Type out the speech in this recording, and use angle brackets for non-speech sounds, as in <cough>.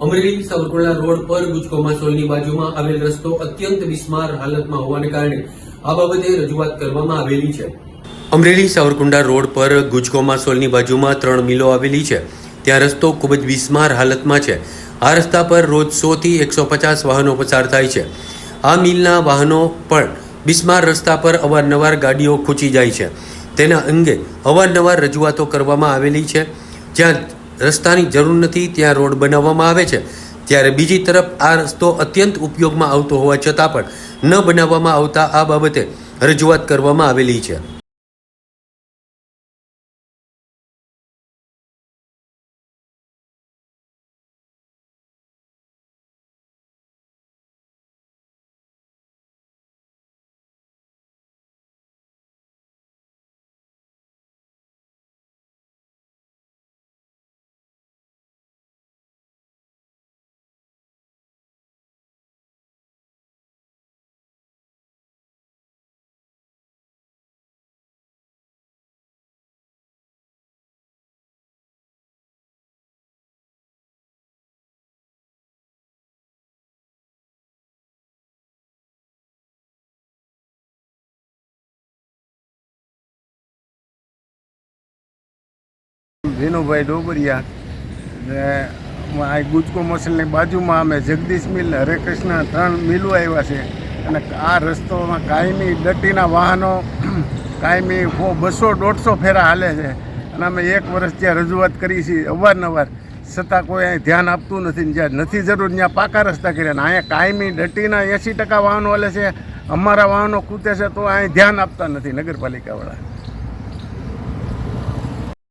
Amreli Savarkundla road પર ગુજકોમા સોલની બાજુમાં આવેલ રસ્તો અત્યંત બિસ્માર હાલતમાં હોવાને કારણે આ બાબતે રજૂઆત કરવામાં આવેલી છે. અમરેલી સાવરકુંડા રોડ પર ગુજકોમા સોલની બાજુમાં ત્રણ મિલો આવેલી છે. ત્યાં રસ્તો ખૂબ જ બિસ્માર હાલતમાં છે. આ રસ્તા પર રોજ સોથી એકસો પચાસ વાહનો પસાર થાય છે. આ મિલના વાહનો પણ બિસ્માર રસ્તા પર અવારનવાર ગાડીઓ ખૂંચી જાય છે. તેના અંગે અવારનવાર રજૂઆતો કરવામાં આવેલી છે. જ્યાં રસ્તાની જરૂર નથી, ત્યાં રોડ બનાવવામાં આવે છે. ત્યારે બીજી તરફ આ રસ્તો અત્યંત ઉપયોગમાં આવતો હોવા છતાં પણ ન બનાવવામાં આવતા આ બાબતે રજૂઆત કરવામાં આવેલી છે. વિનુભાઈ ડોબરિયા ને આ ગુજકો મસલની બાજુમાં અમે જગદીશ મિલ, હરેકૃષ્ણ ત્રણ મિલો આવ્યા છે. અને આ રસ્તોમાં કાયમી ડટીના વાહનો, <clears throat> કાયમી બસો, દોઢસો ફેરા હાલે છે. અને અમે એક વર્ષ ત્યાં રજૂઆત કરી છીએ અવારનવાર. છતાં કોઈ અહીં ધ્યાન આપતું નથી જ્યાં નથી જરૂર, ત્યાં પાકા રસ્તા કર્યા ને અહીંયા કાયમી ડટીના એંસી ટકા વાહનો હાલે છે. અમારા વાહનો કૂદે છે તો અહીં ધ્યાન આપતા નથી નગરપાલિકાવાળા.